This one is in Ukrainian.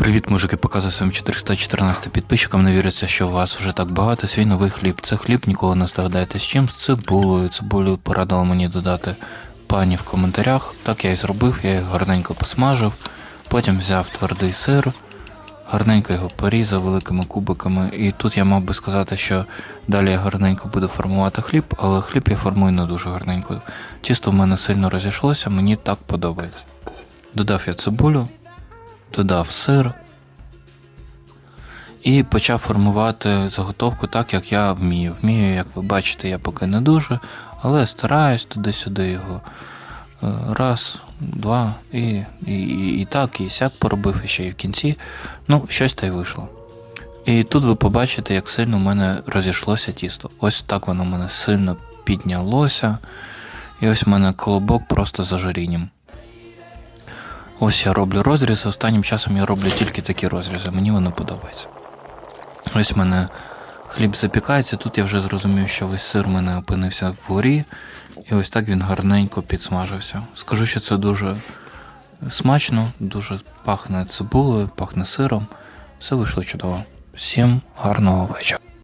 Привіт, мужики, показую своїм 414 підписчикам. Не віриться, що у вас вже так багато. Свій новий хліб. Це хліб, ніколи не здогадаєтесь з чим з цибулею. Цибулю порадила мені додати пані в коментарях. Так я і зробив, я їх гарненько посмажив. Потім взяв твердий сир, гарненько його порізав великими кубиками. І тут я мав би сказати, що далі я гарненько буду формувати хліб, але хліб я формую не дуже гарненько. Тісто в мене сильно розійшлося, мені так подобається. Додав я цибулю, додав сир і почав формувати заготовку так, як я вмію. Вмію, як ви бачите, я поки не дуже, але стараюсь туди-сюди його. е, Раз, два, і, і, і, і так, і сяк поробив, і ще й в кінці. Ну, щось та й вийшло. І тут ви побачите, як сильно в мене розійшлося тісто. Ось так воно в мене сильно піднялося. І ось в мене колобок просто за жарінням. Ось я роблю розрізи. Останнім часом я роблю тільки такі розрізи. Мені вони подобаються. Ось в мене хліб запікається. Тут я вже зрозумів, що весь сир в мене опинився вгорі. І ось так він гарненько підсмажився. Скажу, що це дуже смачно, дуже пахне цибулею, пахне сиром. Все вийшло чудово. Всім гарного вечора.